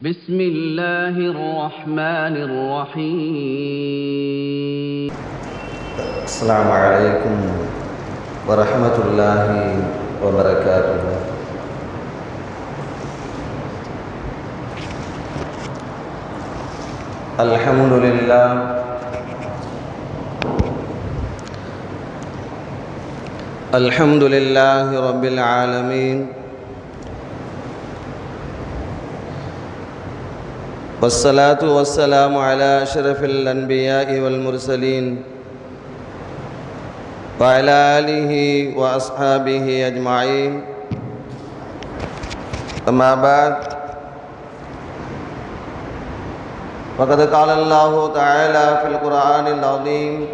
بسم الله الرحمن الرحيم. السلام عليكم ورحمة الله وبركاته. الحمد لله. الحمد لله رب العالمين. والصلاة والسلام على أشرف الأنبياء والمرسلين وعلى آله وأصحابه أجمعين. أما بعد، فقد قال الله تعالى في القرآن العظيم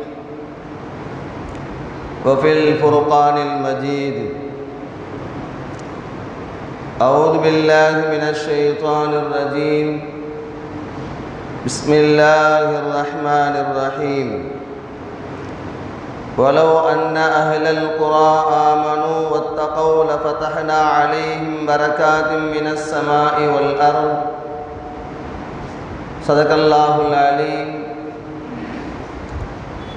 وفي الفرقان المجيد أعوذ بالله من الشيطان الرجيم. بسم الله الرحمن الرحيم. ولو أن أهل القرى آمنوا واتقوا لفتحنا عليهم بركات من السماء والأرض. صدق الله العليم.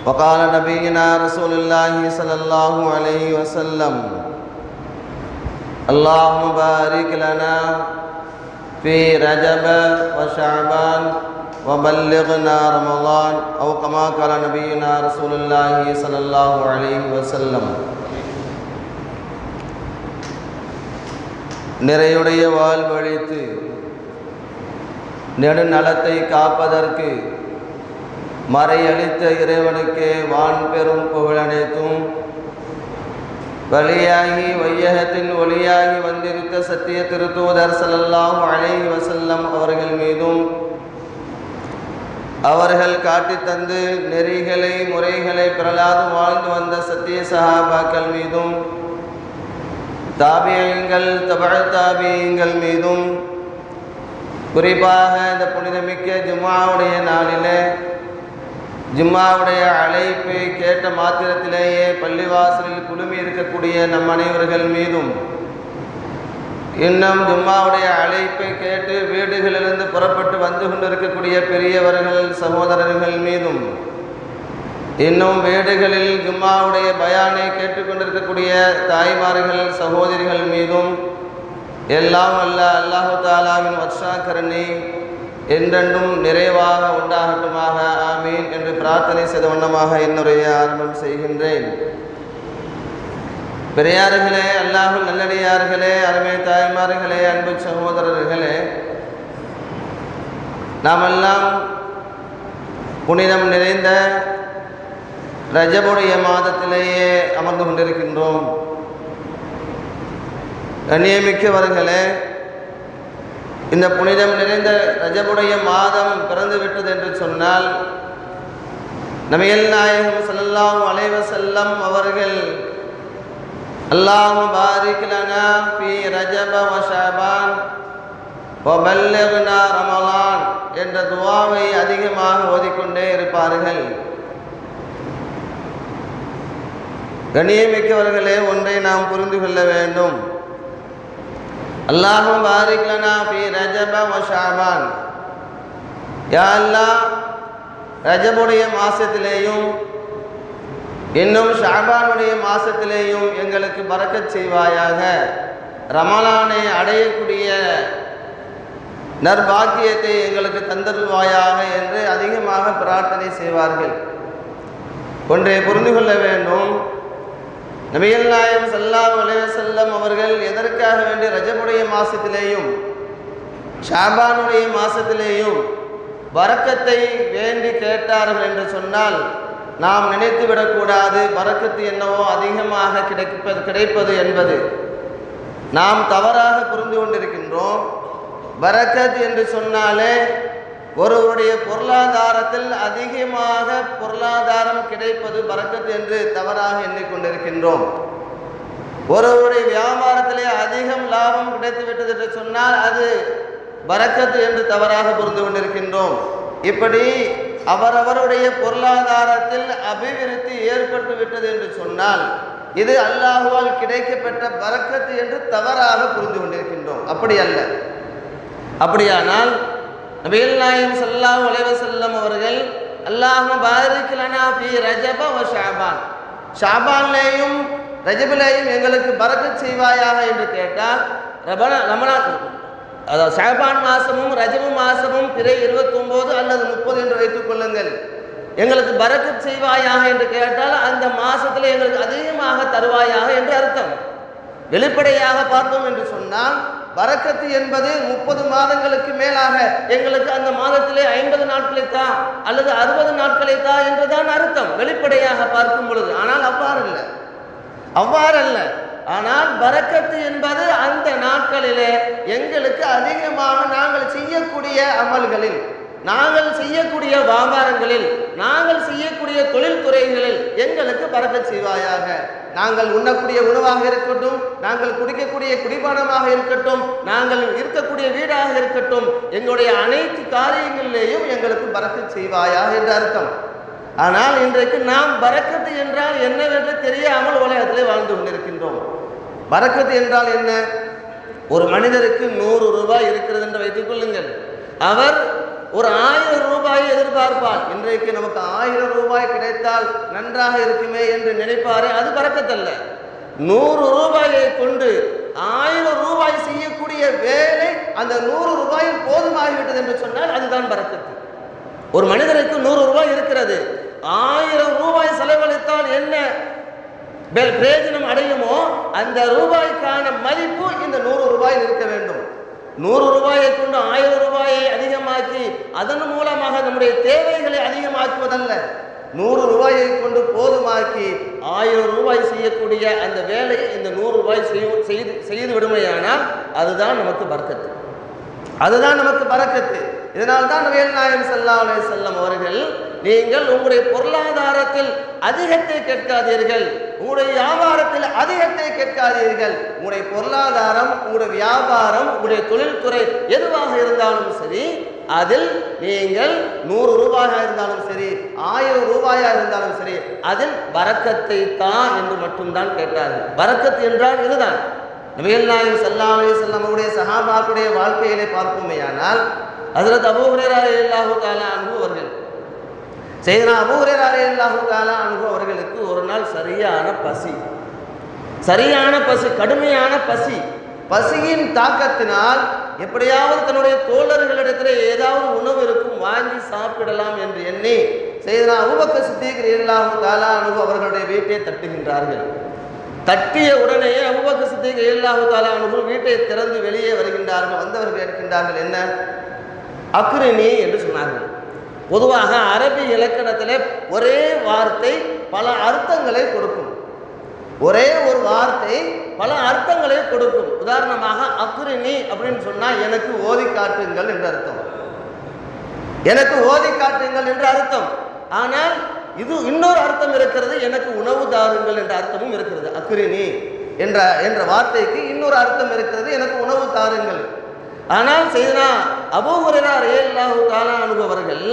وقال نبينا رسول الله صلى الله عليه وسلم اللهم بارك لنا في رجب وشعبان وبلغنا رمضان أو كما قال نبينا رسول الله صلى الله عليه وسلم நிறையுடைய வாழ்வழித்து நெடுநலத்தை காப்பதற்கு மறையளித்த இறைவனுக்கே வான் பெரும் புகழனைத்தும் வழியாகி வையகத்தின் ஒளியாகி வந்திருக்க சத்திய திருத்தூதர் ஸல்லல்லாஹு அலைஹி வஸல்லம் அவர்கள் மீதும் அவர்கள் காட்டித் தந்து நெறிகளை முறைகளை பிரலாதம் வாழ்ந்து வந்த சத்திய சகாபாக்கள் மீதும் தாபியங்கள் தபழ தாபியங்கள் மீதும் குறிப்பாக இந்த புனிதமிக்க ஜும்மாவுடைய நாளிலே ஜும்மாவுடைய அழைப்பை கேட்ட மாத்திரத்திலேயே பள்ளிவாசலில் குழுமி இருக்கக்கூடிய நம் அனைவர்கள் மீதும் இன்னும் ஜும்மாவுடைய அழைப்பை கேட்டு வீடுகளிலிருந்து புறப்பட்டு வந்து கொண்டிருக்கக்கூடிய பெரியவர்கள் சகோதரர்கள் மீதும் இன்னும் வீடுகளில் ஜும்மாவுடைய பயானை கேட்டுக்கொண்டிருக்கக்கூடிய தாய்மார்கள் சகோதரிகள் மீதும் எல்லாம் அல்ல அல்லாஹு தாலாவின் வர்ஷாக்கரணி என்றென்றும் நிறைவாக உண்டாகட்டுமாக. ஆமீன் என்று பிரார்த்தனை செய்த வண்ணமாக என்னுடைய ஆரம்பம் செய்கின்றேன். பெரியார்களே அல்லாஹு நல்லடியார்களே அருமை தாய்மார்களே அன்பு சகோதரர்களே நாமெல்லாம் புனிதம் நிறைந்த ரஜபுடைய மாதத்திலேயே அமர்ந்து கொண்டிருக்கின்றோம். கண்ணியமிக்கவர்களே இந்த புனிதம் நிறைந்த ரஜமுடைய மாதம் பிறந்து விட்டது என்று சொன்னால் நபிகள் நாயகம் செல்லாம் அலைவ செல்லம் அவர்கள் அல்லாஹு பாரிக் பி ஃபீ ரஜப ஷஅபான் ரமலான் என்ற துவாவை அதிகமாக ஓதிக்கொண்டே இருப்பார்கள். கணியமிக்கவர்களே ஒன்றை நாம் புரிந்து கொள்ள வேண்டும். அல்லாஹும் பாரிக்லனா பி ரஜப ஷாபான். யா அல்லாஹ் ரஜபுடைய மாசத்திலேயும் இன்னும் ஷாபானுடைய மாசத்திலேயும் எங்களுக்கு பறக்கச் செய்வாயாக. ரமலானை அடையக்கூடிய நற்பாக்கியத்தை எங்களுக்கு தந்தருள்வாயாக என்று அதிகமாக பிரார்த்தனை செய்வார்கள். ஒன்றை புரிந்து கொள்ள வேண்டும். நபிகள் நாயம் சல்லாஹ் செல்லம் அவர்கள் எதற்காக வேண்டி ரஜமுடைய மாசத்திலேயும் ஷாபானுடைய மாசத்திலேயும் வரக்கத்தை வேண்டி கேட்டார்கள் என்று சொன்னால் நாம் நினைத்து விடக்கூடாது. வரக்கத்து என்னவோ அதிகமாக கிடைப்பது கிடைப்பது என்பது நாம் தவறாக புரிந்து கொண்டிருக்கின்றோம். பரக்கத் என்று சொன்னாலே ஒருவருடைய பொருளாதாரத்தில் அதிகமாக பொருளாதாரம் கிடைப்பது பறக்கத் என்று தவறாக எண்ணிக்கொண்டிருக்கின்றோம். ஒருவருடைய வியாபாரத்திலே அதிகம் லாபம் கிடைத்துவிட்டது என்று சொன்னால் அது பறக்கத்து என்று தவறாக புரிந்து கொண்டிருக்கின்றோம். இப்படி அவரவருடைய பொருளாதாரத்தில் அபிவிருத்தி ஏற்பட்டு விட்டது என்று சொன்னால் இது அல்லாஹுவால் கிடைக்கப்பெற்ற பரக்கத்து என்று தவறாக புரிந்து கொண்டிருக்கின்றோம். அப்படி அல்ல. அப்படியானால் நபிகள் நாயம் ஸல்லல்லாஹு உலக செல்லம் அவர்கள் அல்லாஹ் பாரிக்கலனா பி ரஜப வ ஷாபான்லேயும் ரஜபிலேயும் எங்களுக்கு பறக்க செய்வாயாக என்று கேட்டால் ரபன ரமணா அதாவது ஷாபான் மாசமும் ரஜபு மாசமும் பிறை இருபத்தொம்போது அல்லது முப்பது என்று வைத்துக் கொள்ளுங்கள். எங்களுக்கு பறக்க செய்வாயாக என்று கேட்டால் அந்த மாசத்துல எங்களுக்கு அதிகமாக தருவாயாக என்று அர்த்தம். வெளிப்படையாக பார்த்தோம் என்று சொன்னால் வரக்கத்து என்பது முப்பது மாதங்களுக்கு மேலாக எங்களுக்கு அந்த மாதத்திலே ஐம்பது நாட்களை தான் அல்லது அறுபது நாட்களை தான் என்றுதான் அர்த்தம். வெளிப்படையாக பார்க்கும் பொழுது. ஆனால் அவ்வாறு இல்லை அவ்வாறல்ல. ஆனால் பரக்கத்து என்பது அந்த நாட்களிலே எங்களுக்கு அதிகமாக நாங்கள் செய்யக்கூடிய அமல்களில் நாங்கள் செய்யக்கூடிய வியாபாரங்களில் நாங்கள் செய்யக்கூடிய தொழில்துறைகளில் எங்களுக்கு பறக்க செய்வாயாக. நாங்கள் உண்ணக்கூடிய உணவாக இருக்கட்டும் நாங்கள் குடிக்கக்கூடிய குடிபானமாக இருக்கட்டும் நாங்கள் இருக்கக்கூடிய வீடாக இருக்கட்டும் எங்களுடைய அனைத்து காரியங்களிலேயும் எங்களுக்கு பறக்க செய்வாயாக என்று அர்த்தம். ஆனால் இன்றைக்கு நாம் பறக்கத்து என்றால் என்னவென்று தெரியாமல் உலகத்திலே வாழ்ந்து கொண்டிருக்கின்றோம். பறக்கத்து என்றால் என்ன? ஒரு மனிதருக்கு நூறு ரூபாய் இருக்கிறது என்று வைத்துக் கொள்ளுங்கள். அவர் ஒரு ஆயிரம் ரூபாயை எதிர்பார்ப்பார். இன்றைக்கு நமக்கு ஆயிரம் ரூபாய் கிடைத்தால் நன்றாக இருக்குமே என்று நினைப்பாரே அது பறக்கத்தல்ல நூறு ரூபாயை கொண்டு ஆயிரம் ரூபாய் செய்யக்கூடிய வேலை அந்த நூறு ரூபாயில் போதுமாகிவிட்டது என்று சொன்னால் அதுதான் பறக்கத்து ஒரு மனிதருக்கு நூறு ரூபாய் இருக்கிறது. ஆயிரம் ரூபாய் செலவழித்தால் என்ன பிரயோஜனம் அடையுமோ அந்த ரூபாய்க்கான மதிப்பு இந்த நூறு ரூபாயில் இருக்க வேண்டும். நூறு ரூபாயை கொண்டு ஆயிரம் ரூபாயை அதிகமாக்கி அதன் மூலமாக நம்முடைய தேவைகளை அதிகமாக்குவதல்ல. நூறு ரூபாயை கொண்டு போதுமாக்கி ஆயிரம் ரூபாய் செய்யக்கூடிய அந்த வேலையை இந்த நூறு ரூபாய் செய்து செய்து விடுமையானால் அதுதான் நமக்கு பறக்கத்து. அதுதான் நமக்கு பறக்கத்து. இதனால் தான் நபிகள் நாயகம் ஸல்லல்லாஹு அவர்கள் நீங்கள் உங்களுடைய பொருளாதாரத்தில் அதிகத்தை கேட்காதீர்கள். உங்களுடைய வியாபாரத்தில் அதிகத்தை கேட்காதீர்கள். உங்களுடைய பொருளாதாரம் உங்களுடைய வியாபாரம் உங்களுடைய தொழில்துறை எதுவாக இருந்தாலும் சரி அதில் நீங்கள் நூறு ரூபாயாக இருந்தாலும் சரி ஆயிரம் ரூபாயாக இருந்தாலும் சரி அதில் வரக்கத்தை தான் என்று மட்டும்தான் கேட்டார்கள். வரக்கத்து என்றால் இதுதான். நபிகள் நாயகம் ஸல்லல்லாஹு அலைஹி வஸல்லம் அவருடைய சஹாபாக்களுடைய வாழ்க்கையிலே பார்ப்போமேயானால் ஹஜ்ரத் அவர்கள் செய்தனா அபூ ஹுரைரா ரலியல்லாஹு தஆலா அவர்களுக்கு ஒரு நாள் சரியான பசி. சரியான பசி கடுமையான பசி. பசியின் தாக்கத்தினால் எப்படியாவது தன்னுடைய தோழர்களிடத்தில் ஏதாவது உணவு இருக்கும் வாங்கி சாப்பிடலாம் என்று எண்ணி செய்தனா அபூபக்கர் சித்திகர் இல்லாஹு தாலா அனுபவ அவர்களுடைய வீட்டை தட்டுகின்றார்கள். தட்டிய உடனே அபுபக்க சித்திகர் இல்லாஹு தாலா அனுபவம் வீட்டை திறந்து வெளியே வருகின்றார்கள் வந்தவர்கள் கேட்கின்றார்கள் என்ன? அக்ரினி என்று சொன்னார்கள். பொதுவாக அரபி இலக்கணத்திலே ஒரே வார்த்தை பல அர்த்தங்களை கொடுக்கும். ஒரே ஒரு வார்த்தை பல அர்த்தங்களை கொடுக்கும். உதாரணமாக அக்ரினி அப்படின்னு சொன்னால் எனக்கு ஓதி காட்டுங்கள் என்று அர்த்தம். எனக்கு ஓதி காட்டுங்கள் என்று அர்த்தம். ஆனால் இது இன்னொரு அர்த்தம் இருக்கிறது எனக்கு உணவு தாருங்கள் என்ற அர்த்தமும் இருக்கிறது. அக்ரினி என்ற என்ற வார்த்தைக்கு இன்னொரு அர்த்தம் இருக்கிறது எனக்கு உணவு தாருங்கள். ஆனால் செய்தனா அபூஹுரா ரேல்லாஹு தாலா அனுபவர்கள்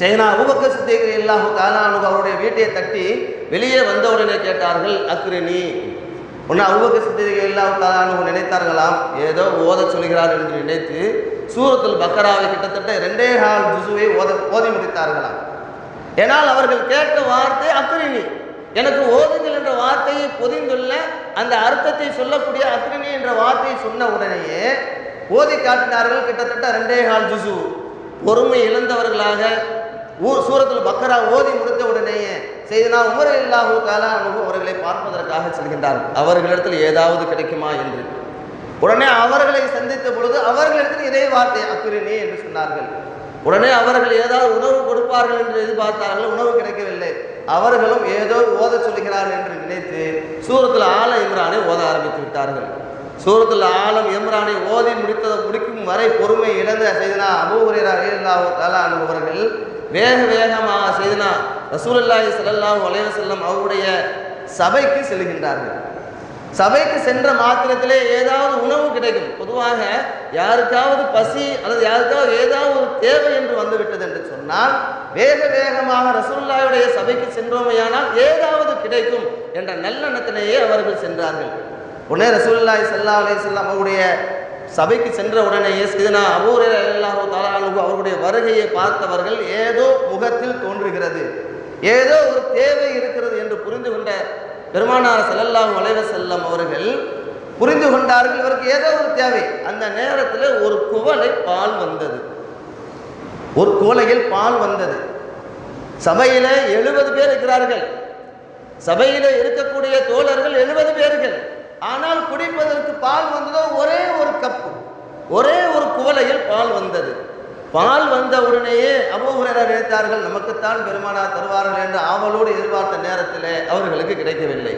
செய்தனா அபுபக்க சித்திக் இல்லாஹு தாலா அனுபவ அவருடைய வீட்டை தட்டி வெளியே வந்தவுடனே கேட்டார்கள் அக்ரினி. ஒன்று அபுபக்க சித்திக் இல்லாஹு தாலா அனுபவம் நினைத்தார்களாம்? ஏதோ ஓத சொல்கிறார் என்று நினைத்து சூரத்தில் பக்கராவை கிட்டத்தட்ட ரெண்டே கால் ஜுசுவை ஓத ஓதி முடித்தார்களாம். ஏனால் அவர்கள் கேட்ட வார்த்தை அக்ரினி. எனக்கு ஓதுங்கள் என்ற வார்த்தையை பொதிந்துள்ள அந்த அர்த்தத்தை சொல்லக்கூடிய அக்ரினி என்ற வார்த்தையை சொன்ன உடனேயே ஓதி காட்டினார்கள் கிட்டத்தட்ட ரெண்டே கால் ஜுசு. பொறுமை இழந்தவர்களாக ஊர் சூரத்தில் பக்கரா ஓதி முடித்த உடனேயே செய்தனா உமர் இல்லாஹூ காலா அனுகு அவர்களை பார்ப்பதற்காக செல்கின்றார்கள் அவர்களிடத்தில் ஏதாவது கிடைக்குமா என்று. உடனே அவர்களை சந்தித்த பொழுது அவர்களிடத்தில் இதே வார்த்தை அக்ரினி என்று சொன்னார்கள். உடனே அவர்கள் ஏதாவது உணவு கொடுப்பார்கள் என்று எதிர்பார்த்தார்கள் உணவு கிடைக்கவில்லை. அவர்களும் ஏதோ ஓத சொல்கிறார்கள் என்று நினைத்து சூரத்தில் ஆல இம்ரானை ஓத ஆரம்பித்து விட்டார்கள். சூரத்தில் ஆலம் எம்ரானை ஓதி முடித்ததை முடிக்கும் வரை பொறுமை இழந்த செய்தனா அபூஹுரேரா ரலியல்லாஹு தஆலா அவர்கள் வேக வேகமாக செய்தனா ரசூலல்லாஹி ஸல்லல்லாஹு அலைஹி செல்லம் அவருடைய சபைக்கு செல்கின்றார்கள். சபைக்கு சென்ற மாத்திரத்திலே ஏதாவது உணவு கிடைக்கும். பொதுவாக யாருக்காவது பசி அல்லது யாருக்காவது ஏதாவது ஒரு தேவை என்று வந்துவிட்டது என்று சொன்னால் வேக வேகமாக ரசூல்லாவுடைய சபைக்கு சென்றோமையானால் ஏதாவது கிடைக்கும் என்ற நல்லெண்ணத்திலேயே அவர்கள் சென்றார்கள். உடனே ரசூல்லாய் ஸல்லல்லாஹு அலைஹி வஸல்லம் அவருடைய சபைக்கு சென்ற உடனேயே சிதனா அபூரே அல்லாஹு தாலானு அவருடைய வருகையை பார்த்தவர்கள் ஏதோ முகத்தில் தோன்றுகிறது. ஏதோ ஒரு தேவை இருக்கிறது என்று புரிந்து கொண்ட பெருமானார் செல்லல்லாம் வளைவ செல்லம் அவர்கள் புரிந்து கொண்டார்கள். இவருக்கு ஏதோ ஒரு தேவை. அந்த நேரத்தில் ஒரு குவளை பால் வந்தது. ஒரு குவளையில் பால் வந்தது. சபையில் எழுபது பேர் இருக்கிறார்கள். சபையில் இருக்கக்கூடிய தோழர்கள் எழுபது பேர்கள். ஆனால் குடிப்பதற்கு பால் வந்ததோ ஒரே ஒரு கப்பு ஒரே ஒரு குவலையில் பால் வந்தது. பால் வந்த உடனேயே அபூஹுரர் நினைத்தார்கள் நமக்குத்தான் பெருமானார் தருவார்கள் என்று ஆவலோடு எதிர்பார்த்த நேரத்தில் அவர்களுக்கு கிடைக்கவில்லை.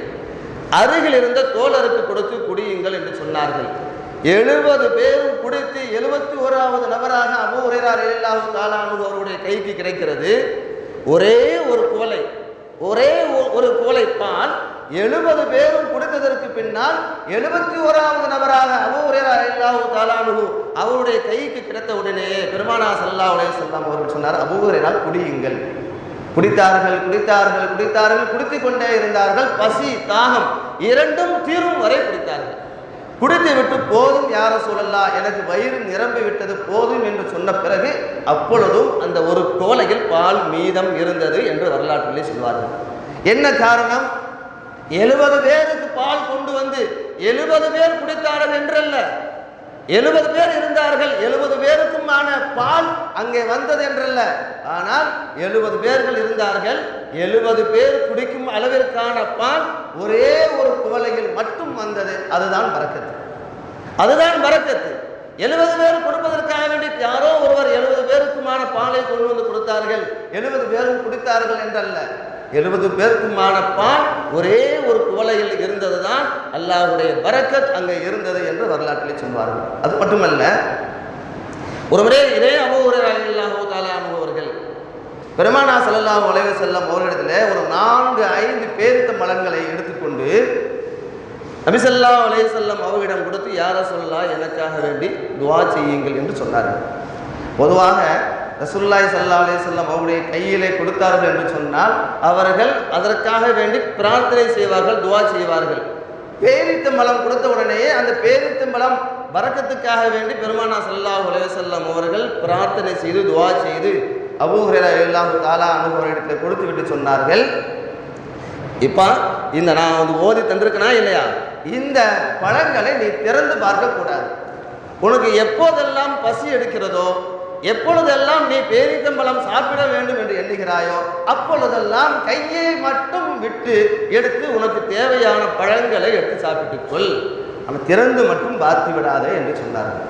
அருகில் இருந்த தோழருக்கு கொடுத்து குடியுங்கள் என்று சொன்னார்கள். எழுபது பேரும் குடித்து எழுபத்தி ஓராவது நபராக அபு உரையார் இல்லாஹு தாலானு அவருடைய கைக்கு கிடைக்கிறது. ஒரே ஒரு குவலை ஒரே ஒரு குவலை பால் எழுபது பேரும் குடித்ததற்கு பின்னால் எழுபத்தி ஓராவது நபராக அபு தாலானு அவருடைய கைக்கு கிடைத்த உடனேயே பெருமானா சல்லா உடைய சொல்லாம் அவர்கள் சொன்னார் அபு குடியுங்கள். குடித்தார்கள் குடித்தார்கள் குடித்தார்கள் குடித்து கொண்டே இருந்தார்கள். பசி தாகம் இரண்டும் தீரும் வரை குடித்தார்கள். குடித்து விட்டு போதும் யார சூழல்லா எனக்கு வயிறு நிரம்பி விட்டது போதும் என்று சொன்ன பிறகு அப்பொழுதும் அந்த ஒரு கோலையில் பால் மீதம் இருந்தது என்று வரலாற்றிலே சொல்வார்கள். என்ன காரணம்? எழுபது பேருக்கு பால் கொண்டு வந்து எழுபது பேர் குடித்தார்கள் என்றல்ல. எழுபது பேர் இருந்தார்கள் எழுபது பேருக்குமான பால் அங்கே வந்தது என்றல்ல. ஆனால் எழுபது பேர்கள் இருந்தார்கள் எழுபது பேர் குடிக்கும் அளவிற்கான பால் ஒரே ஒரு குவளையில் மட்டும் வந்தது. அதுதான் பறக்கத்து அதுதான் பறக்கத்து எழுபது பேர் கொடுப்பதற்காக வேண்டி யாரோ ஒருவர் எழுபது பேருக்குமான பாலை கொண்டு வந்து கொடுத்தார்கள். எழுபது பேரும் குடித்தார்கள் என்றல்ல. எழுபது பேருக்குமான பால் ஒரே ஒரு கோலையில் இருந்தது தான் அல்லாவுடைய பரக்கத். அங்கே இருந்தது என்று வரலாற்றில் சொல்வார்கள். அது மட்டுமல்ல ஒரு முறை இதே அபூரை அல்லாஹூ அவர்கள் பெருமானா ஸல்லல்லாஹு உலக செல்லம் அவர்களிடத்தில் ஒரு நான்கு ஐந்து பேருத்த மலன்களை எடுத்துக்கொண்டு நபிசல்லா செல்லம் அவர்களிடம் கொடுத்து யார சொல்லா எனக்காக வேண்டி துவா செய்யுங்கள் என்று சொன்னார்கள். பொதுவாக ரசுல்லாய் சல்லா அலே செல்லம் அவருடைய கையிலே கொடுத்தார்கள் என்று சொன்னால் அவர்கள் அதற்காக வேண்டி பிரார்த்தனை செய்வார்கள் துவா செய்வார்கள். பேரித்து மலம் கொடுத்த உடனேயே அந்த பேரித்து மலம் வரக்கத்துக்காக வேண்டி பெருமானா ஸல்லல்லாஹு அலைஹி செல்லம் அவர்கள் பிரார்த்தனை செய்து துவா செய்து அபூஹரா எல்லாம் தாலா அனுபவத்தில் கொடுத்து விட்டு சொன்னார்கள். இப்போ இந்த நான் வந்து ஓதி தந்திருக்கனா இல்லையா? இந்த பழங்களை நீ திறந்து பார்க்கக்கூடாது. உனக்கு எப்போதெல்லாம் பசி எடுக்கிறதோ எப்பொழுதெல்லாம் நீ பேரித்தம்பளம் சாப்பிட வேண்டும் என்று எண்ணுகிறாயோ அப்பொழுதெல்லாம் கையை மட்டும் விட்டு எடுத்து உனக்கு தேவையான பழங்களை எடுத்து சாப்பிட்டுக் கொள். ஆனால் திறந்து மட்டும் பார்த்து விடாதே என்று சொன்னார்கள்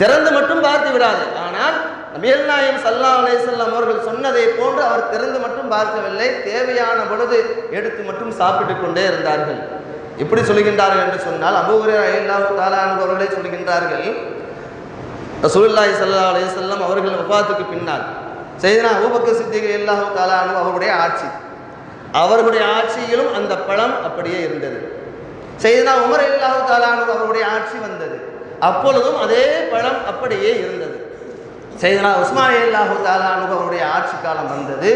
திறந்து மட்டும் பார்த்து விடாது. ஆனால் நபிகள் நாயம் சல்லா அலேசல்லாம் அவர்கள் சொன்னதை போன்று அவர் திறந்து மட்டும் பார்க்கவில்லை. தேவையான பொழுது எடுத்து மட்டும் சாப்பிட்டு கொண்டே இருந்தார்கள். எப்படி சொல்கின்றார்கள் என்று சொன்னால் அபூரே அல்லாஹு தாலான் அவர்களே சொல்கின்றார்கள் ரசூல்லாய் சல்லா அலைஹி வஸல்லம் அவர்கள் வஃபாத்துக்கு பின்னால் செய்தனா ஊபக்க சித்திகள் எல்லாம் காலானும் அவருடைய ஆட்சி. அவர்களுடைய ஆட்சியிலும் அந்த பழம் அப்படியே இருந்தது. செய்தனா உமர் அல்லாஹு தாலானு அவருடைய ஆட்சி வந்தது. அப்பொழுதும் அதே பழம் அப்படியே இருந்தது. செய்தனா உஸ்மான் இல்லாஹு தாலானு அவருடைய ஆட்சி காலம் வந்தது.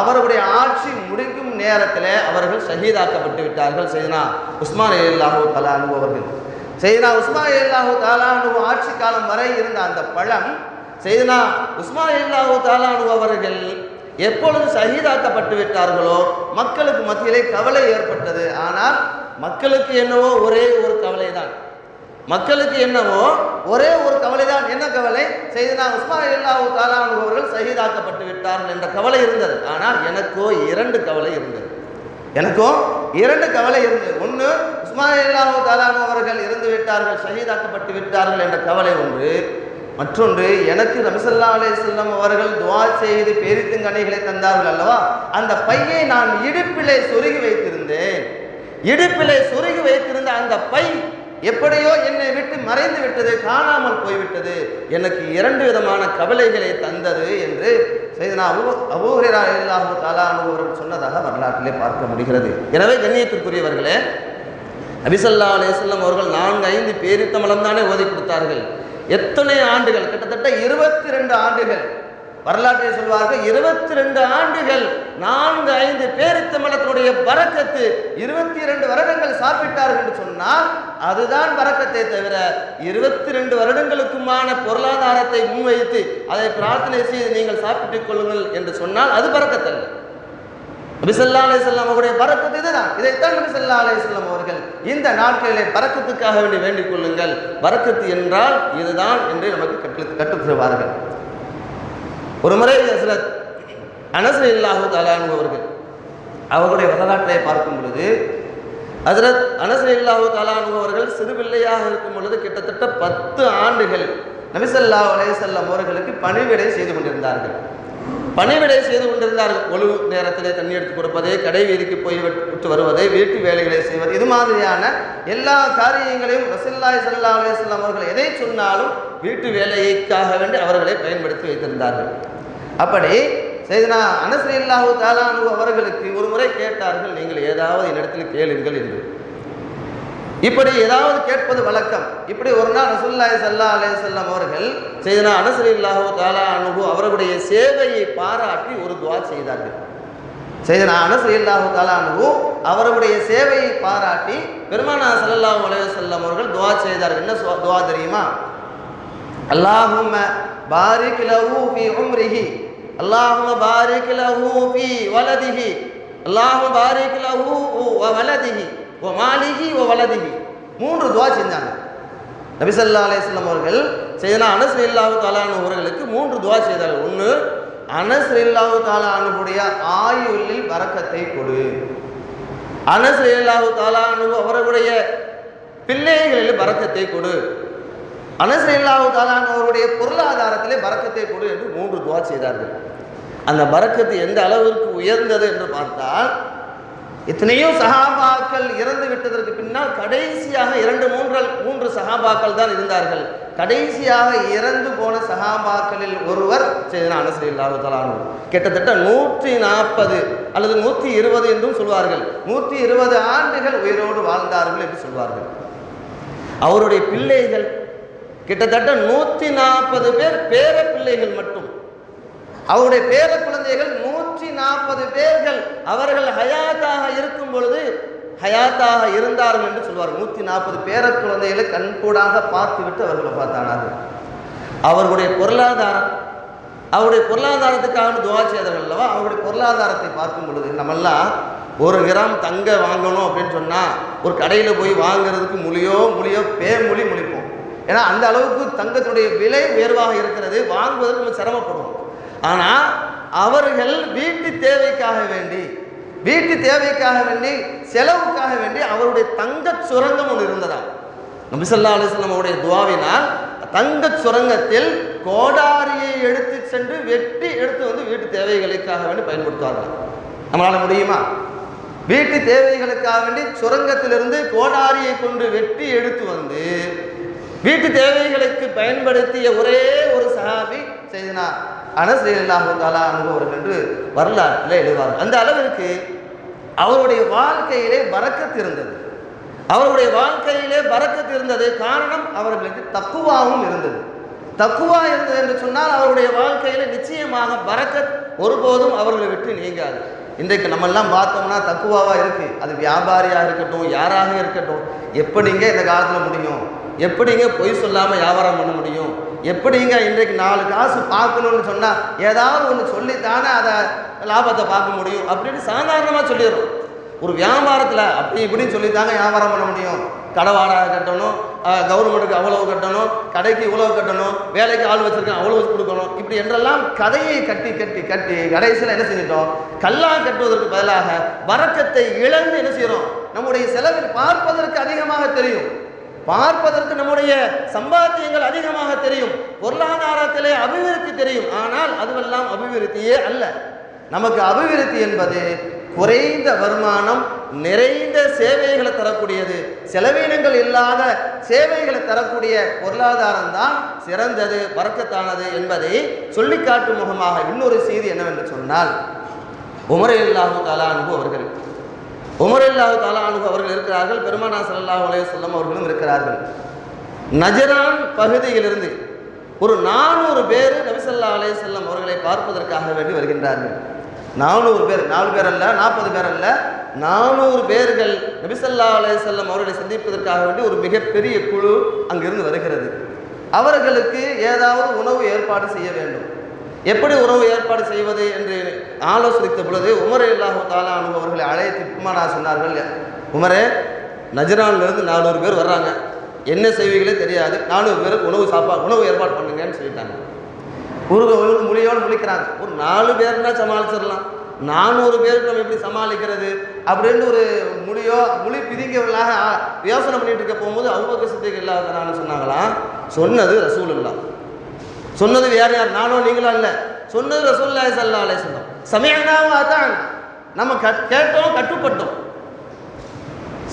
அவருடைய ஆட்சி முடிக்கும் நேரத்தில் அவர்கள் ஷஹீதாக்கப்பட்டு விட்டார்கள். செய்தனா உஸ்மான் இல்லாஹு தாலானு அவர்கள். செய்தனா உஸ்மா இல்லாஹு தாலானு ஆட்சி காலம் வரை இருந்த அந்த பழம் செய்தனா உஸ்மா இல்லாஹு தாலானு அவர்கள் எப்பொழுது சகிதாக்கப்பட்டு விட்டார்களோ மக்களுக்கு மத்தியிலே கவலை ஏற்பட்டது. ஆனால் மக்களுக்கு என்னவோ ஒரே ஒரு கவலை தான் மக்களுக்கு என்னவோ ஒரே ஒரு கவலை தான் என்ன கவலை? செய்தனா உஸ்மா இல்லாஹு தாலானு அவர்கள் சகிதாக்கப்பட்டு விட்டார்கள் என்ற கவலை இருந்தது. ஆனால் எனக்கோ இரண்டு கவலை இருந்தது. எனக்கும் இரண்டு கவலை இருந்தது. ஒன்று உஸ்மானியல்லாஹு தாலானு அவர்கள் இறந்து விட்டார்கள் ஷஹீதாக்கப்பட்டு விட்டார்கள் என்ற கவலை ஒன்று. மற்றொன்று எனக்கு மிசல்லாலே செல்லம் அவர்கள் துவா செய்து பேரித்துங்கனைகளை தந்தார்கள் அல்லவா? அந்த பையை நான் இடுப்பிலே சொருகி வைத்திருந்தேன். இடுப்பிலே சொருகி வைத்திருந்த அந்த பை எப்படியோ என்னை விட்டு மறைந்து விட்டது காணாமல் போய்விட்டது. எனக்கு இரண்டு விதமான கவலைகளை தந்தது என்று செய்தனா அபூ அபூஹரா இல்லாஹு தாலா அவர்கள் சொன்னதாக வரலாற்றிலே பார்க்க முடிகிறது. எனவே கண்ணியத்திற்குரியவர்களே அபிசல்லா அலேசல்லம் அவர்கள் நான்கு ஐந்து பேரித்தமலம் தானே ஓதி கொடுத்தார்கள். எத்தனை ஆண்டுகள்? கிட்டத்தட்ட இருபத்தி ரெண்டு ஆண்டுகள். வரலாற்றை சொல்வார்கள் இருபத்தி ரெண்டு ஆண்டுகள் நான்கு ஐந்து பேரித்தமலத்தினுடைய பறக்கத்து இருபத்தி இரண்டு வருடங்கள் சாப்பிட்டார்கள் என்று சொன்னால் அதுதான் பறக்கத்தை தவிர இருபத்தி ரெண்டு வருடங்களுக்குமான பொருளாதாரத்தை முன்வைத்து அதை பிரார்த்தனை செய்து நீங்கள் சாப்பிட்டுக் கொள்ளுங்கள் என்று சொன்னால் அது பறக்கத்தல்ல நபிசல்லா அலையம் அவருடைய பறக்கத்து இதுதான். இதைத்தான் நபிசல்லா அலையம் அவர்கள் இந்த நாட்களிலே பறக்கத்துக்காக வேண்டி வேண்டிக் கொள்ளுங்கள். பறக்கத்து என்றால் இதுதான் என்று நமக்கு கற்று கற்றுத் தருவார்கள். ஒரு முறை சில அனசர் இல்லாஹு தாலானு அவர்கள் அவர்களுடைய வரலாற்றை பார்க்கும் பொழுது ஹசரத் அனசர் இல்லாஹு தாலானு அவர்கள் இருக்கும் பொழுது கிட்டத்தட்ட பத்து ஆண்டுகள் நபிசல்லா அலையம் அவர்களுக்கு பணிவிடை செய்து கொண்டிருந்தார்கள். பணிவிடை செய்து கொண்டிருந்தார்கள். ஒழுவு நேரத்திலே தண்ணி எடுத்து கொடுப்பது கடை வீதிக்கு போய் விட்டு வருவது வீட்டு வேலைகளை செய்வது. இது மாதிரியான எல்லா காரியங்களையும் ரசில்லாய் சல்லா அலையம் அவர்கள் எதை சொன்னாலும் வீட்டு வேலைக்காக வேண்டி அவர்களை பயன்படுத்தி வைத்திருந்தார்கள். அப்படி செய்தனா அனசரி இல்லாஹு தாலானு அவர்களுக்கு ஒரு முறை கேட்டார்கள் நீங்கள் ஏதாவது என்னிடத்தில் கேளுங்கள் என்று. இப்படி ஏதாவது கேட்பது வழக்கம். இப்படி ஒரு நாள் ரசூல்லாய் சல்லா அலையம் அவர்கள் செய்தனா அனசரி இல்லாஹோ தாலா அனுகு அவர்களுடைய சேவையை பாராட்டி ஒரு துவா செய்தார்கள். செய்தனா அனசரி இல்லாஹோ தாலா அனுகு அவர்களுடைய சேவையை பாராட்டி பெருமானா சல்லல்லாஹு அலே செல்லம் அவர்கள் துவா செய்தார்கள். என்ன துவா தெரியுமா? அல்லாஹும்ம பாரிக் லஹு ஃபி உம்ரிஹி. அல்லாஹும்ம பாரிக் லஹு ஃபி வலதிஹி. அல்லாஹும்ம பாரிக் லஹு வ வலதிஹி. ஓ மாலிகி ஓ வலதிகி மூன்று துவா செஞ்சாங்க. நபிசல்லா அலையம் அவர்கள் செய்தனா அனஸ் இல்லாவு தாலானு அன்ஹு அவர்களுக்கு மூன்று துவா செய்தார்கள். ஒன்று அனஸ் இல்லாவு தஆலா ஆயுளில் வரக்கத்தை கொடு. அனஸ் இல்லாவு தஆலா அவர்களுடைய பிள்ளைகளில் பறக்கத்தை கொடு. அனஸ் இல்லாவு தஆலா அவருடைய பொருளாதாரத்திலே பறக்கத்தை கொடு என்று மூன்று துவா செய்தார்கள். அந்த பறக்கத்து எந்த அளவிற்கு உயர்ந்தது என்று பார்த்தால் எத்தனையோ சகாபாக்கள் இறந்து விட்டதற்கு பின்னால் கடைசியாக இரண்டு மூன்று மூன்று சகாபாக்கள் தான் இருந்தார்கள். கடைசியாக இறந்து போன சகாபாக்களில் ஒருவர் செய்தனா அனசரி இல்லாஹு கிட்டத்தட்ட நூற்றி நாற்பது அல்லது நூற்றி இருபது என்றும் சொல்வார்கள். நூற்றி இருபது ஆண்டுகள் உயிரோடு வாழ்ந்தார்கள் என்று சொல்வார்கள். அவருடைய பிள்ளைகள் கிட்டத்தட்ட நூற்றி நாற்பது பேர் பேர பிள்ளைகள் மட்டும். அவருடைய பேர குழந்தைகள் நூற்றி நாற்பது பேர்கள் அவர்கள் ஹயாத்தாக இருக்கும் பொழுது ஹயாத்தாக இருந்தார்கள் என்று சொல்வார்கள். நூற்றி நாற்பது பேர குழந்தைகளை கண்கூடாக பார்த்துவிட்டு அவர்களை பார்த்தானார்கள் அவர்களுடைய பொருளாதாரம் அவருடைய பொருளாதாரத்துக்காக துவா செய்தார்கள் அல்லவா? அவருடைய பொருளாதாரத்தை பார்க்கும் பொழுது நம்மெல்லாம் ஒரு கிராம் தங்க வாங்கணும் அப்படின்னு சொன்னால் ஒரு கடையில் போய் வாங்குறதுக்கு மொழியோ மொழியோ பேமொழி முழிப்போம். ஏன்னா அந்த அளவுக்கு தங்கத்தினுடைய விலை உயர்வாக இருக்கிறது. வாங்குவதற்கு நம்ம சிரமப்படுவோம். ஆனால் அவர்கள் வீட்டு தேவைக்காக வேண்டி வீட்டு தேவைக்காக வேண்டி செலவுக்காக வேண்டி அவருடைய தங்கச் சுரங்கம் ஒன்று இருந்ததா நபிசல்லா அலிஸ்லமுடைய துவாவினால் தங்கச் சுரங்கத்தில் கோடாரியை எடுத்து சென்று வெட்டி எடுத்து வந்து வீட்டு தேவைகளுக்காக வேண்டி பயன்படுத்துவார்கள். நம்மளால முடியுமா? வீட்டு தேவைகளுக்காக வேண்டி சுரங்கத்திலிருந்து கோடாரியை கொண்டு வெட்டி எடுத்து வந்து வீட்டு தேவைகளுக்கு பயன்படுத்திய ஒரே ஒரு சஹாபி செய்தனா? அனஸ் ரலியல்லாஹு என்று வரலாற்றில் எழுதுவார்கள். அந்த அளவிற்கு அவருடைய வாழ்க்கையிலே வரக்கத்து இருந்தது. அவருடைய வாழ்க்கையிலே பரக்கத் இருந்தது காரணம் அவர்களுக்கு தக்குவாவும் இருந்தது. தக்குவா இருந்தது என்று சொன்னால் அவருடைய வாழ்க்கையில நிச்சயமாக பரக்கத் ஒருபோதும் அவர்களை விட்டு நீங்காது. இன்றைக்கு நம்மெல்லாம் பார்த்தோம்னா தக்குவாவா இருக்கு. அது வியாபாரியாக இருக்கட்டும் யாராக இருக்கட்டும் எப்படிங்க இந்த காலத்தில் முடியும்? எப்படிங்க பொய் சொல்லாமல் வியாபாரம் பண்ண முடியும்? எப்படிங்க இன்றைக்கு நாலு காசு பார்க்கணும்னு சொன்னால் ஏதாவது ஒன்று சொல்லித்தானே அதை லாபத்தை பார்க்க முடியும் அப்படின்னு சாதாரணமாக சொல்லிடுறோம். ஒரு வியாபாரத்தில் அப்படி இப்படின்னு சொல்லித்தாங்க வியாபாரம் பண்ண முடியும். கடை வாடகை கட்டணும் கவர்மெண்ட்டுக்கு அவ்வளவு கட்டணும் கடைக்கு இவ்வளவு கட்டணும் வேலைக்கு ஆள் வச்சுருக்கேன் அவ்வளவு கொடுக்கணும். இப்படி என்றெல்லாம் கதையை கட்டி கட்டி கட்டி கடைசியில் என்ன செஞ்சிட்டோம்? கல்லா கட்டுவதற்கு பதிலாக வரக்கத்தை இழந்து என்ன செய்கிறோம் நம்முடைய செலவில் பார்ப்பதற்கு அதிகமாக தெரியும். பார்ப்பதற்கு நம்முடைய சம்பாத்தியங்கள் அதிகமாக தெரியும். பொருளாதாரத்திலே அபிவிருத்தி தெரியும். ஆனால் அதுவெல்லாம் அபிவிருத்தியே அல்ல. நமக்கு அபிவிருத்தி என்பது குறைந்த வருமானம் நிறைந்த சேவைகளை தரக்கூடியது. செலவீனங்கள் இல்லாத சேவைகளை தரக்கூடிய பொருளாதாரம் தான் சிறந்தது பறக்கத்தானது என்பதை சொல்லி காட்டும் முகமாக இன்னொரு செய்தி என்னவென்று சொன்னால் உமரையில்லாஹு இல்லாஹு தாலானு அவர்கள் உமரல்லாஹு தாலானு அவர்கள் இருக்கிறார்கள் பெருமானா ஸல்லல்லாஹு அலைய சொல்லம் அவர்களும் இருக்கிறார்கள். நஜரான் பகுதியிலிருந்து ஒரு நானூறு பேர் நபிசல்லா அலைஹிஸ்ஸல்லம் அவர்களை பார்ப்பதற்காக வேண்டி வருகின்றார்கள். நானூறு பேர் நாலு பேர் அல்ல நாற்பது பேர் அல்ல நானூறு பேர்கள் நபிசல்லா அலையம் அவர்களை சந்திப்பதற்காக வேண்டி ஒரு மிகப்பெரிய குழு அங்கிருந்து வருகிறது. அவர்களுக்கு ஏதாவது உணவு ஏற்பாடு செய்ய வேண்டும். எப்படி உறவு ஏற்பாடு செய்வது என்று ஆலோசித்த பொழுது உமர் இல்லாஹு தாலா அவர்களை அழைத்து உமானா சொன்னார்கள். உமரே நஜரான்லேருந்து நானூறு பேர் வர்றாங்க. என்ன செய்வீங்களே தெரியாது. நானூறு பேருக்கு உணவு சாப்பா உணவு ஏற்பாடு பண்ணுங்கன்னு சொல்லிட்டாங்க. ஒரு மொழியோடு முழிக்கிறாங்க. ஒரு நாலு பேர்னா சமாளிச்சிடலாம். நானூறு பேருக்கு நம்ம எப்படி சமாளிக்கிறது? அப்படின்னு ஒரு மொழியோ மொழி பிரிங்கவர்களாக யோசனை பண்ணிட்டு இருக்க போகும்போது அவங்க சித்திகள் இல்லாதனால சொன்னாங்களாம். சொன்னது ரசூல் இல்லை சொன்னது வேற யார்? நானோ நீங்களோ இல்லை சொன்னது ரசூல்லாய் சல்லா அலே சொன்னோம் சமயனாவும் அதான் நம்ம கட் கேட்டோம் கட்டுப்பட்டோம்.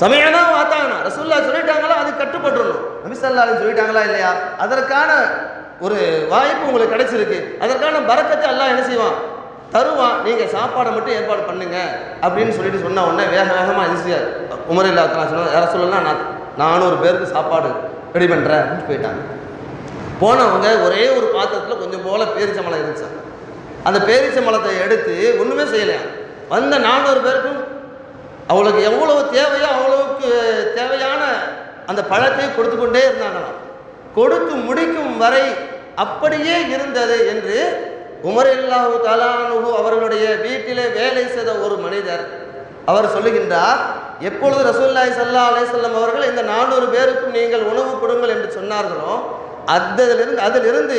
சமயனா வாத்தாங்கண்ணா ரசூல்லா சொல்லிட்டாங்களா? அது கட்டுப்பட்டுறணும். நபிசல்லா சொல்லிட்டாங்களா இல்லையா? அதற்கான ஒரு வாய்ப்பு உங்களுக்கு கிடைச்சிருக்கு. அதற்கான பறக்கத்தை எல்லாம் என்ன செய்வான்? தருவான். நீங்கள் சாப்பாடை மட்டும் ஏற்பாடு பண்ணுங்க அப்படின்னு சொல்லிட்டு சொன்ன உடனே வேக வேகமாக ஈஸியாக உமர் இல்லாத்தான் சொன்ன யார சொல்லலாம் நான் நானூறு பேருக்கு சாப்பாடு ரெடி பண்ணுறேன் அப்படின்னு போயிட்டாங்க. போனவங்க ஒரே ஒரு பாத்திரத்தில் கொஞ்சம் போல பேரிச்சம்பழம் இருந்துச்சு. அந்த பேரிச்சம்பழத்தை எடுத்து ஒன்றுமே செய்யலையா வந்த நானூறு பேருக்கும் அவளுக்கு எவ்வளவு தேவையோ அவ்வளவுக்கு தேவையான அந்த பழத்தை கொடுத்து கொண்டே இருந்தாங்களாம். கொடுத்து முடிக்கும் வரை அப்படியே இருந்தது என்று உமர் இல்லாஹு தலானுகு அவர்களுடைய வீட்டிலே வேலை செய்த ஒரு மனிதர் அவர் சொல்லுகின்றார் எப்பொழுது ரசூல்லாய் சல்லா அலேசல்லம் அவர்கள் இந்த நானூறு பேருக்கும் நீங்கள் உணவு கொடுங்கள் என்று சொன்னார்களோ அதிலிருந்து அதிலிருந்து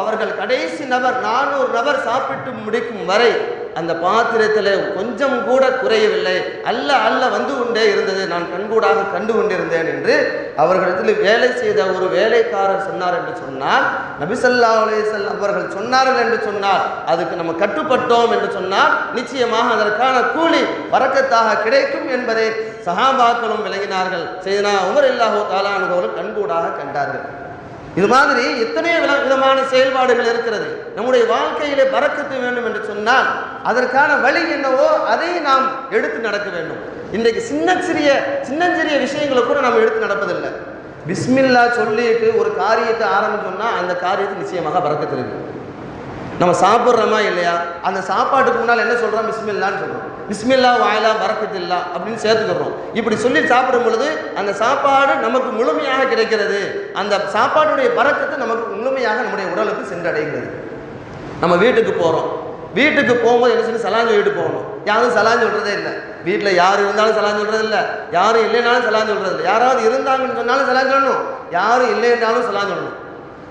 அவர்கள் கடைசி நபர் நானூறு நபர் சாப்பிட்டு முடிக்கும் வரை அந்த பாத்திரத்தில் கொஞ்சம் கூட குறையவில்லை. அல்ல அல்ல வந்து கொண்டே இருந்தது. நான் கண்கூடாக கண்டு கொண்டிருந்தேன் என்று அவர்களிடத்தில் வேலை செய்த ஒரு வேலைக்காரர் சொன்னார் என்று சொன்னால் நபிசல்லா அலேசல் அவர்கள் சொன்னார்கள் என்று சொன்னால் அதுக்கு நம்ம கட்டுப்பட்டோம் என்று சொன்னால் நிச்சயமாக அதற்கான கூலி வரக்கத்தாக கிடைக்கும் என்பதை சகாபாக்களும் விளங்கினார்கள். செய்தனா உமர் இல்லாஹோ தாலானுபவர்கள் கண்கூடாக கண்டார்கள். இது மாதிரி எத்தனையோ வித- விதமான செயல்பாடுகள் இருக்கிறது? நம்முடைய வாழ்க்கையிலே பறக்கத்து வேண்டும் என்று சொன்னால் அதற்கான வழி என்னவோ அதை நாம் எடுத்து நடக்க வேண்டும். இன்றைக்கு சின்ன சிறிய சின்னஞ்சிறிய விஷயங்களை கூட நாம் எடுத்து நடப்பதில்லை. பிஸ்மில்லா சொல்லிட்டு ஒரு காரியத்தை ஆரம்பிச்சோம்னா அந்த காரியத்தை நிச்சயமாக பறக்கத்திருக்கு நம்ம சாப்பிட்றோமா இல்லையா? அந்த சாப்பாட்டுக்கு முன்னால் என்ன சொல்கிறோம் பிஸ்மில்லான்னு சொல்கிறோம் பிஸ்மில்லா வாயிலா பறக்கத்தில்லா அப்படின்னு சேர்த்துக்கிறோம். இப்படி சொல்லி சாப்பிடும் பொழுது அந்த சாப்பாடு நமக்கு முழுமையாக கிடைக்கிறது. அந்த சாப்பாட்டுடைய பறக்கத்தை நமக்கு முழுமையாக நம்முடைய உடலுக்கு சென்றடைகிறது. நம்ம வீட்டுக்கு போகிறோம் வீட்டுக்கு போகும்போது என்ன சொல்லி சலாஞ்சு வீட்டுக்கு போகணும். யாரும் சலாஞ்சு சொல்கிறதே இல்லை. வீட்டில் யார் இருந்தாலும் சலாஞ்சு சொல்கிறது இல்லை யாரும் இல்லைனாலும் சலாஞ்சு சொல்கிறது இல்லை யாராவது இருந்தாங்கன்னு சொன்னாலும் சலாஞ்சு சொல்லணும். யாரும் இல்லைன்னாலும் சலாஞ்சு சொல்லணும்.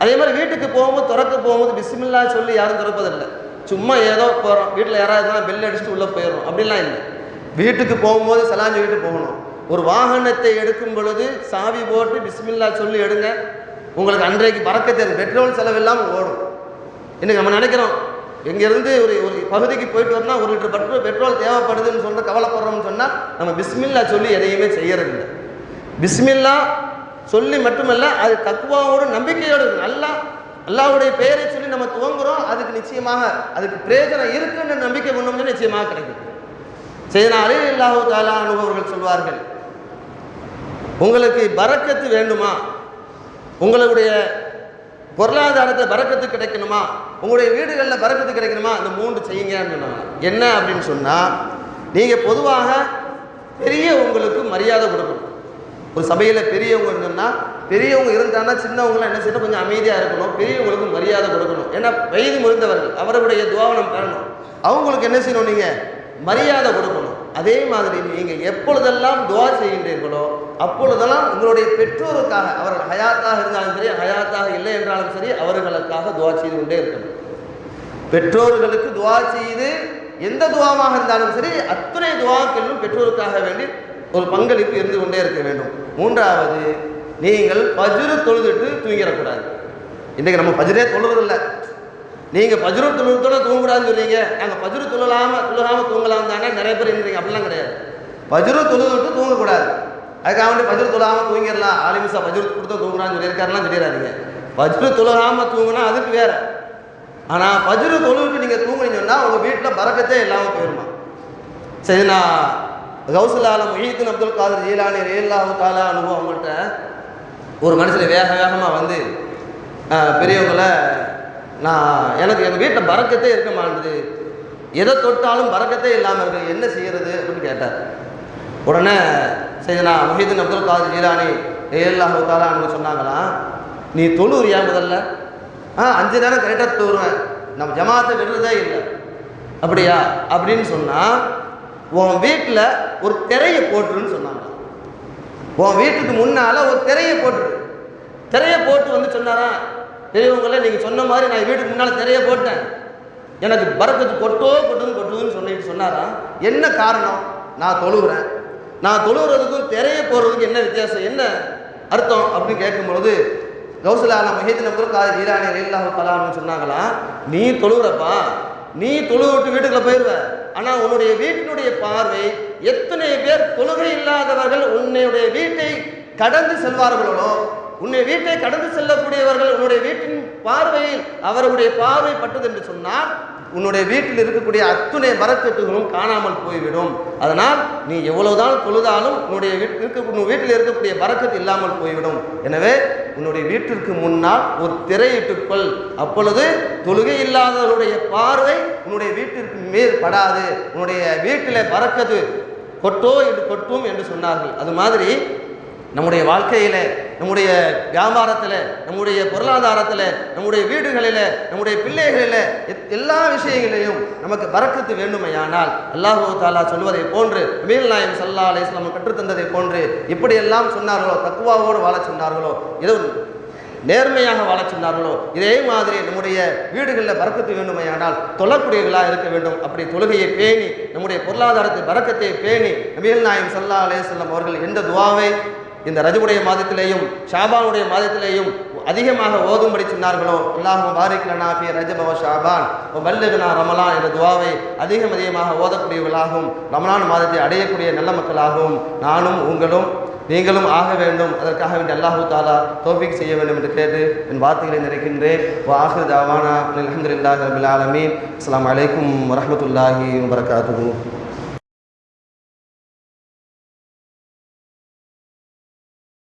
அதே மாதிரி வீட்டுக்கு போகும்போது திறக்க போகும்போது பிஸ்மில்லா சொல்லி யாரும் திறப்பதில்லை. சும்மா ஏதோ போகிறோம் வீட்டில் யாராவது இருந்தாலும் பெல் அடிச்சுட்டு உள்ளே போயிடும் அப்படிலாம் இல்லை. வீட்டுக்கு போகும்போது சலாஞ்சு வீட்டு போகணும். ஒரு வாகனத்தை எடுக்கும் பொழுது சாவி போட்டு பிஸ்மில்லா சொல்லி எடுங்க. உங்களுக்கு அன்றைக்கு பறக்க தெரியும். பெட்ரோல் செலவு இல்லாமல் ஓடும். இன்னைக்கு நம்ம நினைக்கிறோம் இங்கேருந்து ஒரு ஒரு பகுதிக்கு போயிட்டு வரணும் ஒரு லிட்டர் பெட்ரோல் பெட்ரோல் தேவைப்படுதுன்னு சொல்லிட்டு கவலைப்படுறோம்னு சொன்னால் நம்ம பிஸ்மில்லா சொல்லி எதையுமே செய்யறதில்லை. பிஸ்மில்லா சொல்லி மட்டுமல்ல அது தக்குவாவோட நம்பிக்கையோடு நல்லா அல்லாவுடைய பெயரை சொல்லி நம்ம துவங்குறோம் அதுக்கு நிச்சயமாக அதுக்கு பிரயோஜனம் இருக்குன்னு நம்பிக்கை கொண்டோம்னா நிச்சயமாக கிடைக்கும். செய்தனாலே அலி தாலா அனுபவர்கள் சொல்வார்கள் உங்களுக்கு பறக்கத்து வேண்டுமா? உங்களுடைய பொருளாதாரத்தை பறக்கத்து கிடைக்கணுமா? உங்களுடைய வீடுகளில் பறக்கத்து கிடைக்கணுமா? அந்த மூன்று செய்யுங்கன்னு சொன்னாங்க. என்ன அப்படின்னு சொன்னால் நீங்கள் பொதுவாக பெரிய உங்களுக்கு மரியாதை கொடுக்கணும். ஒரு சபையில் பெரியவங்க இருந்தோம்னா பெரியவங்க இருந்தாங்கன்னா சின்னவங்களாம் என்ன செய்யணும்? கொஞ்சம் அமைதியாக இருக்கணும். பெரியவங்களுக்கு மரியாதை கொடுக்கணும். ஏன்னா வயது முறிந்தவர்கள் அவர்களுடைய துவாவனம் பெறணும் அவங்களுக்கு என்ன செய்யணும் நீங்கள் மரியாதை கொடுக்கணும். அதே மாதிரி நீங்கள் எப்பொழுதெல்லாம் துவா செய்கின்றீர்களோ அப்பொழுதெல்லாம் உங்களுடைய பெற்றோருக்காக அவர்கள் ஹயாத்தாக இருந்தாலும் சரி ஹயாத்தாக இல்லை என்றாலும் சரி அவர்களுக்காக துவா செய்து கொண்டே இருக்கணும். பெற்றோர்களுக்கு துவா செய்து எந்த துவாவாக இருந்தாலும் சரி அத்தனை துவாக்களிலும் பெற்றோருக்காக வேண்டி ஒரு பங்களிப்பு இருந்து கொண்டே இருக்க வேண்டும். மூன்றாவது நீங்கள் பஜ்ரு தொழுதுட்டு தூங்கிடக்கூடாது. இன்றைக்கு நம்ம பஜ்ரே தொழுவதில்லை. நீங்கள் பஜ்ரு தொழுவத்தோட தூங்கக்கூடாதுன்னு சொல்றீங்க. நாங்கள் பஜ்ரு தொழலாமல் தொழுகாமல் தூங்கலாம் தானே? நிறைய பேர் இருந்தீங்க அப்படிலாம் கிடையாது. பஜ்ரு தொழுதுட்டு தூங்கக்கூடாது. அதுக்காக வேண்டி பஜ்ரு தொழாம தூங்கிடலாம். ஆலிமிசா பஜ்ரு கொடுத்தா தூங்குறான்னு சொல்லியிருக்காருலாம் சொல்லிடாதீங்க. பஜ்ரு தொழுகாமல் தூங்கினா அதுக்கு வேறு. ஆனால் பஜ்ரு தொழுவிட்டு நீங்கள் தூங்குனீங்கன்னா உங்கள் வீட்டில் பறக்கத்தே இல்லாமல் போயிருமா? சரி நான் கௌசலால முஹீத்தின் அப்துல் காதர் ஜீலானி ரேல்லாஹு தாலா அனுபவம் அவங்கள்ட்ட ஒரு மனுஷன் வேக வேகமாக வந்து பெரியவங்களை பெரியவங்கள நான் எனக்கு எங்கள் வீட்டில் பறக்கத்தே இருக்க மாட்டேது எதை தொட்டாலும் பறக்கத்தே இல்லாமல் இருக்கு. என்ன செய்யறது? அப்படின்னு கேட்டார். உடனே செய்தனா முஹீதீன் அப்துல் காதர் ஜீலானி ஏல்லாஹு தாலான்னு சொன்னாங்களாம் நீ தொழுறியா முதல்ல? ஆ அஞ்சு நேரம் கரெக்டாக தொழுவேன் நம்ம ஜமாத்தை விடுறதே இல்லை. அப்படியா? அப்படின்னு சொன்னால் உன் வீட்டில் ஒரு திரையை போட்டுருன்னு சொன்னாங்க. உன் வீட்டுக்கு முன்னால் ஒரு திரையை போட்டுரு. திரையை போட்டு வந்து சொன்னாரா? பெரியவங்கள நீங்கள் சொன்ன மாதிரி நான் வீட்டுக்கு முன்னால் திரையை போட்டேன். எனக்கு பறக்கத்து கொட்டோ கொட்டுன்னு கொட்டுதுன்னு சொல்லிட்டு சொன்னாரா? என்ன காரணம்? நான் தொழுகிறேன் நான் தொழுகிறதுக்கும் திரையை போடுறதுக்கும் என்ன வித்தியாசம்? என்ன அர்த்தம்? அப்படின்னு கேட்கும்பொழுது கௌசலாலா மஹேத்தின் அப்துல் காது ஈரானி ரயில்லாஹு கலாம்னு சொன்னாங்களா? நீ தொழுகிறப்பா நீ தொழு விட்டு வீட்டுக்குள்ள போயிடுவ ஆனால் உன்னுடைய வீட்டினுடைய பார்வை எத்தனை பேர் தொழுகை இல்லாதவர்கள் உன்னுடைய வீட்டை கடந்து செல்வார்களோ உன்னை வீட்டை கடந்து செல்லக்கூடியவர்கள் உன்னுடைய வீட்டின் பார்வையில் அவர்களுடைய பார்வை பட்டது என்று சொன்னால் உன்னுடைய வீட்டில் இருக்கக்கூடிய அத்துணை பரக்கத்துகளும் காணாமல் போய்விடும். அதனால் நீ எவ்வளவுதான் தொழுதாலும் உன்னுடைய வீட்டு இருக்க உன் வீட்டில் இருக்கக்கூடிய பரக்கத்து இல்லாமல் போய்விடும். எனவே உன்னுடைய வீட்டிற்கு முன்னால் ஒரு திரையிட்டுக்கொள் அப்பொழுது தொழுகை இல்லாதவருடைய பார்வை உன்னுடைய வீட்டிற்கு மேல் படாது. உன்னுடைய வீட்டில் பறக்கது கொட்டோ என்று கொட்டும் என்று சொன்னார்கள். அது மாதிரி நம்முடைய வாழ்க்கையில் நம்முடைய வியாபாரத்தில் நம்முடைய பொருளாதாரத்தில் நம்முடைய வீடுகளில் நம்முடைய பிள்ளைகளில் எத்- எல்லா விஷயங்களிலும் நமக்கு வரக்கத்து வேண்டுமையானால் அல்லாஹு தாலா சொல்வதை போன்று நபீல் நாயம் சல்லா அலிஸ்லாம் கற்றுத்தந்ததை போன்று எப்படியெல்லாம் சொன்னார்களோ தக்குவாவோடு வாழச் சொன்னார்களோ ஏதோ நேர்மையாக வாழச் சொன்னார்களோ இதே மாதிரி நம்முடைய வீடுகளில் பறக்கத்து வேண்டுமையானால் தொழக்கூடியவர்களாக இருக்க வேண்டும். அப்படி தொழுகையை பேணி நம்முடைய பொருளாதாரத்தை பறக்கத்தை பேணி நபிகள் நாயம் சல்லா அலேசல்லம் அவர்கள் எந்த துவாவை இந்த ரஜுடைய மாதத்திலேயும் ஷாபானுடைய மாதத்திலேயும் அதிகமாக ஓதும்படி சொன்னார்களோ அல்லாஹும் பாரிக் லனா ஷாபான் வ ரமலான் என்ற துவாவை அதிகம் அதிகமாக ஓதக்கூடியவர்களாகவும் ரமலான் மாதத்தை அடையக்கூடிய நல்ல மக்களாகவும் நானும் உங்களும் நீங்களும் ஆக வேண்டும். அதற்காக வேண்டிய அல்லாஹு தாலா தோஃபிக் செய்ய வேண்டும் என்று கேட்டு என் வார்த்தைகளை நிறைக்கின்றேன். வாஹு தாவானா அலமதுல்லாஹி ரபில் ஆலமீன். அஸ்ஸலாமு அலைக்கும் வரஹ்மத்துல்லாஹி